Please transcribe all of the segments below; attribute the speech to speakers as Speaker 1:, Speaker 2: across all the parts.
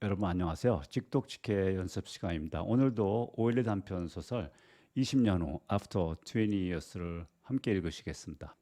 Speaker 1: 여러분 안녕하세요. 찍독직회 연습 시간입니다. 오늘도 오일리 단편 소설 20년 후 After 20 Years를 함께 읽으시겠습니다.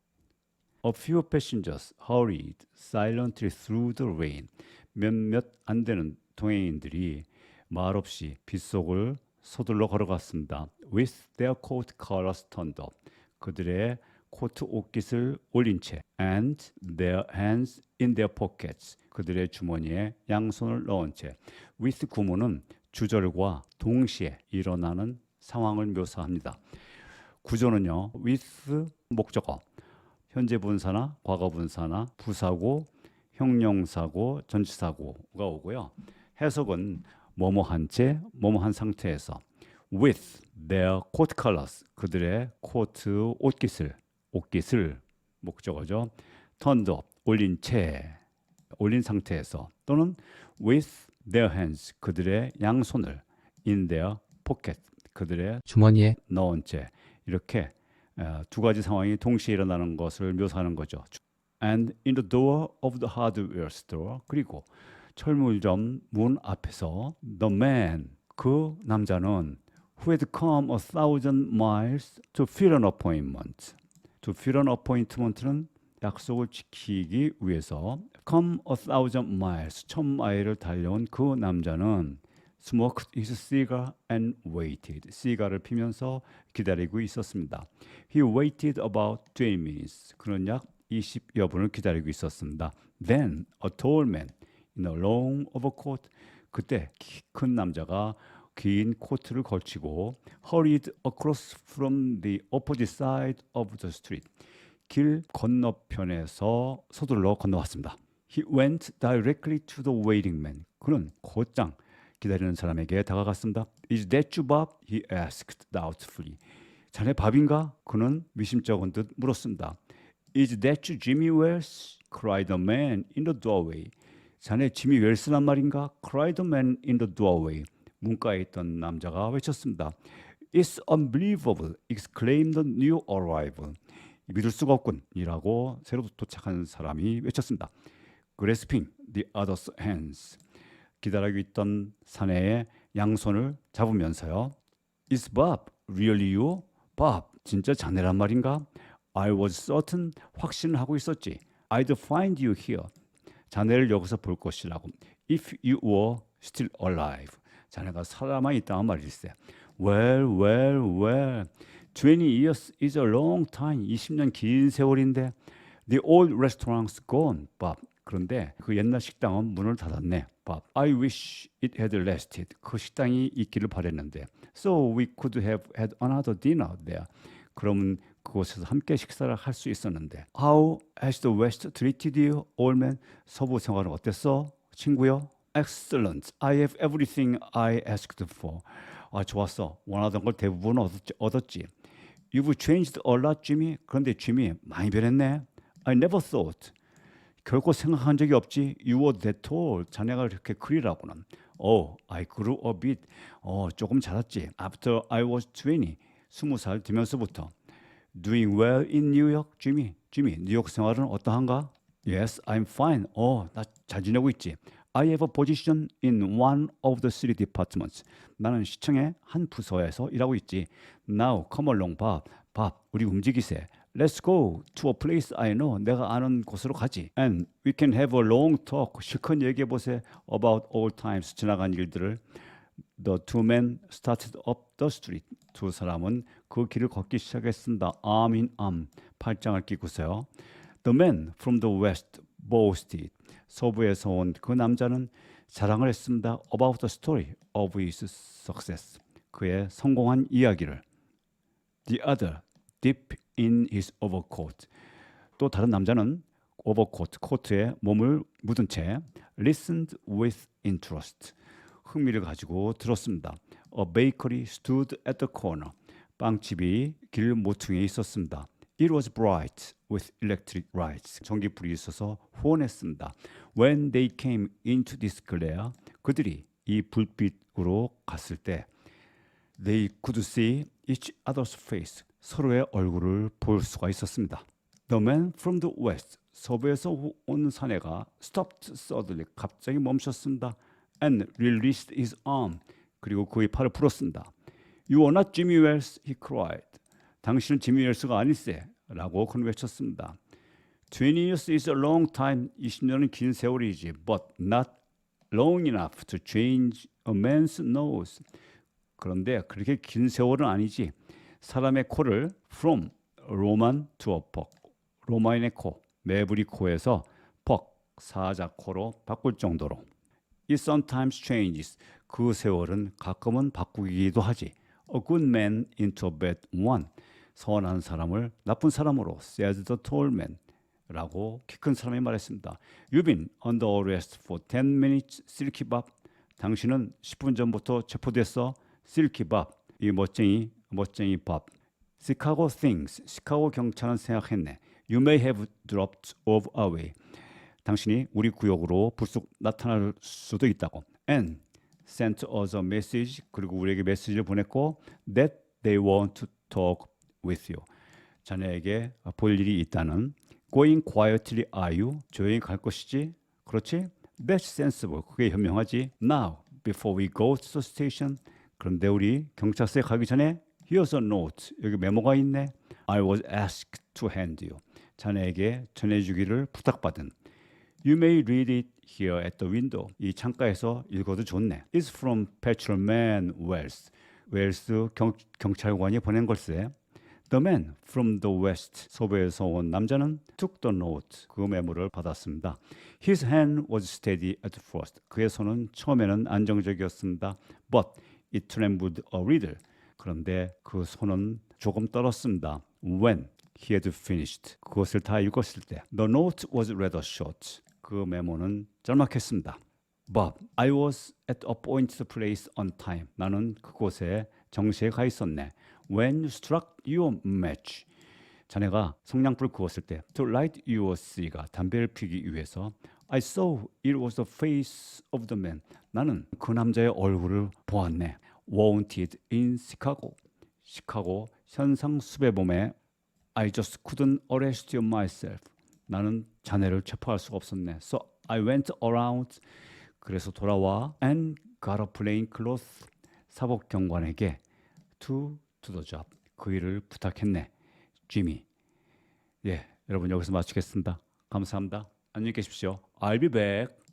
Speaker 1: A few passengers hurried silently through the rain. 몇몇 안 되는 동행인들이 말없이 빗속을 서둘러 걸어갔습니다. With their coat collars turned up. 그들의 코트 옷깃을 올린 채 and their hands in their pockets. 그들의 주머니에 양손을 넣은 채 with 구문은 주절과 동시에 일어나는 상황을 묘사합니다. 구조는요. with 목적어 현재 분사나 과거 분사나 부사고 형용사고 전치사고가 오고요. 해석은 뭐뭐 한 채 뭐뭐 한 상태에서 with their coat colors 그들의 코트 옷깃을 옷깃을 목적어죠. turned up 올린 채 올린 상태에서 또는 with their hands 그들의 양손을 in their pocket 그들의
Speaker 2: 주머니에
Speaker 1: 넣은 채 이렇게 어, 두 가지 상황이 동시에 일어나는 것을 묘사하는 거죠. And in the door of the hardware store 그리고 철물점 문 앞에서 the man 그 남자는 who had come a thousand miles to fill an appointment. To fill an appointment는 약속을 지키기 위해서 come a thousand miles 천 마일을 달려온 그 남자는 smoked his cigar and waited. 시가를 피면서 기다리고 있었습니다. He waited about 20 minutes. 그는 약 20여 분을 기다리고 있었습니다. Then a tall man in a long overcoat. 그때 키 큰 남자가 긴 코트를 걸치고 hurried across from the opposite side of the street. 길 건너편에서 서둘러 건너왔습니다. He went directly to the waiting man. 그는 곧장 기다리는 사람에게 다가갔습니다. Is that you, Bob? He asked doubtfully. 자네 밥인가? 그는 미심쩍은 듯 물었습니다. Is that you, Jimmy Wells? cried the man in the doorway. 자네 지미 웰스란 말인가? cried the man in the doorway. 문가에 있던 남자가 외쳤습니다. It's unbelievable! exclaimed the new arrival. 믿을 수가 없군이라고 새로 도착한 사람이 외쳤습니다. Grasping the other's hands. 기다리고 있던 사내의 양손을 잡으면서요. Is Bob really you? Bob, 진짜 자네란 말인가? I was certain 확신을 하고 있었지. I'd find you here. 자네를 여기서 볼 것이라고. If you were still alive. 자네가 살아만 있다는 말일세. Well, well, well. 20 years is a long time. 20년 긴 세월인데. The old restaurant's gone, Bob. 그런데 그 옛날 식당은 문을 닫았네. Bob. I wish it had lasted. 그 식당이 있기를 바랬는데. So we could have had another dinner there. 그러면 그곳에서 함께 식사를 할 수 있었는데. How has the West treated you, old man? 서부 생활은 어땠어, 친구요? Excellent. I have everything I asked for. 아, 좋았어. 원하던 걸 대부분 얻었지. 얻었지. You've changed a lot, Jimmy. 그런데 Jimmy 많이 변했네. I never thought. 결코 생각한 적이 없지. You were that tall. 자네가 이렇게 크리라고는. Oh, I grew a bit. 어, 조금 자랐지. After I was 20. 20살 되면서부터. Doing well in New York, Jimmy. Jimmy, 뉴욕 생활은 어떠한가? Yes, I'm fine. 어, 나 잘 지내고 있지. I have a position in one of the city departments. 나는 시청의 한 부서에서 일하고 있지. Now, come along, Bob. Bob, 우리 움직이세. Let's go to a place I know. 내가 아는 곳으로 가지. And we can have a long talk. 실컷 얘기해 보세. About old times. 지나간 일들을. The two men started up the street. 두 사람은 그 길을 걷기 시작했습니다. Arm in arm. 팔짱을 끼고서요. The man from the west boasted. 서부에서 온 그 남자는 자랑을 했습니다. About the story of his success. 그의 성공한 이야기를. The other deep in his overcoat. 또 다른 남자는 오버코트, 코트에 몸을 묻은 채 listened with interest. 흥미를 가지고 들었습니다. A bakery stood at the corner. 빵집이 길 모퉁이에 있었습니다. It was bright with electric lights. 전기불이 있어서 후원했습니다. When they came into this glare, 그들이 이 불빛으로 갔을 때 They could see each other's face. 서로의 얼굴을 볼 수가 있었습니다. The man from the west. 서부에서 온 사내가 stopped suddenly. 갑자기 멈췄습니다. and released his arm. 그리고 그의 팔을 풀었습니다. You are not Jimmy Wells, he cried. 당신은 지미 웰스가 아닐세. 라고 그는 외쳤습니다. 20 years is a long time. 20년은 긴 세월이지. But not long enough to change a man's nose. 그런데 그렇게 긴 세월은 아니지. 사람의 코를 from Roman to a 퍽. 로마인의 코, 매부리 코에서 퍽, 사자 코로 바꿀 정도로. It sometimes changes. 그 세월은 가끔은 바꾸기도 하지. A good man into a bad one. 선한 사람을 나쁜 사람으로 said the tall man. 라고 키 큰 사람이 말했습니다. You've been under arrest for 10 minutes, silky밥. 당신은 10분 전부터 체포됐어. silky밥. 이 멋쟁이 멋쟁이 밥. 시카고 things. 시카고 경찰은 생각했네. You may have dropped off away. 당신이 우리 구역으로 불쑥 나타날 수도 있다고. And sent us a message. 그리고 우리에게 메시지를 보냈고 that they want to talk with you. 자네에게 볼 일이 있다는 going quietly are you? 조용히 갈 것이지? 그렇지? That's sensible. 그게 현명하지. Now, before we go to the station. 그런데 우리 경찰서에 가기 전에 Here's a note. 여기 메모가 있네. I was asked to hand you. 자네에게 전해주기를 부탁받은. You may read it here at the window. 이 창가에서 읽어도 좋네. It's from Patrolman Wells. 웰스 경, 경찰관이 보낸 걸세. The man from the west 서부에서 온 남자는 took the note 그 메모를 받았습니다. His hand was steady at first. 그의 손은 처음에는 안정적이었습니다. But it trembled a little. 그런데 그 손은 조금 떨었습니다. When he had finished 그것을 다 읽었을 때 The note was rather short. 그 메모는 짤막했습니다. But I was at a appointed place on time. 나는 그곳에 정시에 가 있었네. When you struck your match. 자네가 성냥불 그었을 때 to light your cigar 담배를 피기 위해서 I saw it was the face of the man. 나는 그 남자의 얼굴을 보았네. Wanted in Chicago. 시카고 현상 수배범에 I just couldn't arrest myself. 나는 자네를 체포할 수가 없었네. So I went around. 그래서 돌아와 and got a plain clothes. 사복 경관에게 to job. 그 일을 부탁했네. 지미. 예, 여러분 여기서 마치겠습니다. 감사합니다. 안녕히 계십시오. I'll be back.